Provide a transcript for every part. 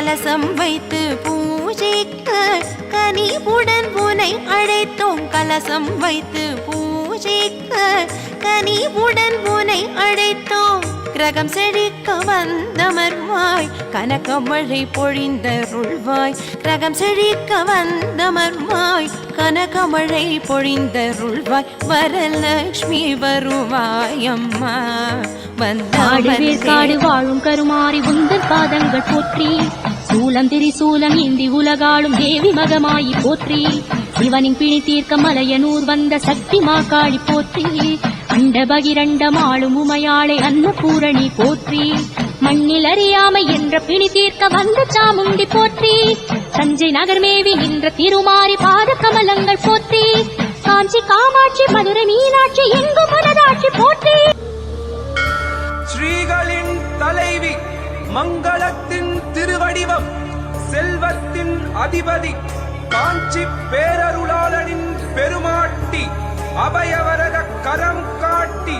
கலசம் வைத்து பூஜிக்க கனிவுடன் உனை அழைத்தோம். கலசம் வைத்து பூஜிக்க கனிவுடன் உனை அழைத்தோம். கிரகம் செழிக்க வந்தமர்வாய் கனகமழை பொழிந்தருள்வாய். கிரகம் செழிக்க வந்தமர்வாய் கனகமழை பொழிந்தருள்வாய். வரலக்ஷ்மி வருவாய் அம்மா. காடு வேர்க்காடு வந்த வாழும் கருமாறி உந்தன் பாதங்கள் போற்றி. சூலம் திரிசூலம் இந்தி உலகாளும் தேவி மகமாயி போற்றி. சிவனின் பிணி தீர்க்க மலையனூர் வந்த சக்தி மாக்காளி போற்றி. அண்ட பகிரண்டம் ஆளும் உமையாளை அன்னபூரணி போற்றி. மண்ணில் அறியாமை என்ற பிணி தீர்க்க வந்த சாமுண்டி போற்றி. தஞ்சை நகர் மேவி நின்ற திருமாறி பாத கமலங்கள் போற்றி. காஞ்சி காமாட்சி மதுரை மீனாட்சி எங்கும் மனதாட்சி போற்றி. ஸ்ரீகளின் தலைவி மங்களத்தின் திருவடிவம் செல்வத்தின் அதிபதி காஞ்சி பேரருளாளனின் பெருமாட்டி அபயவரத கரம் காட்டி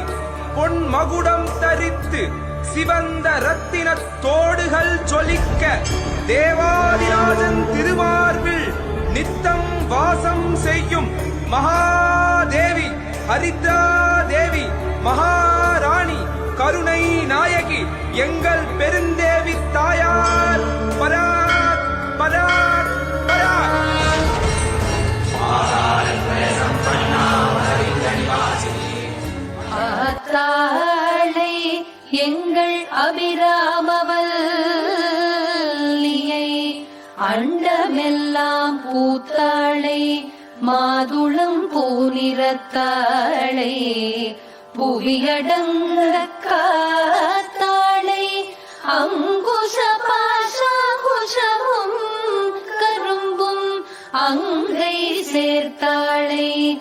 பொன் மகுடம் தரித்து சிவந்த ரத்தின தோடுகள் ஜொலிக்க தேவாதிராஜன் திருமார்பில் நித்தம் வாசம் செய்யும் மகாதேவி ஹரித்ரா தேவி மகா நாயகி எங்கள் பெருந்தேவி தாயார். பராக் பராக் பராக். ஆத்தாளை எங்கள் அபிராமவல்லியை அண்டமெல்லாம் பூத்தாளை மாதுளம் பூநிறத்தாளை புவியடங்க பாஷாங்குஷமும் அங்கை சேர்த்தாளை.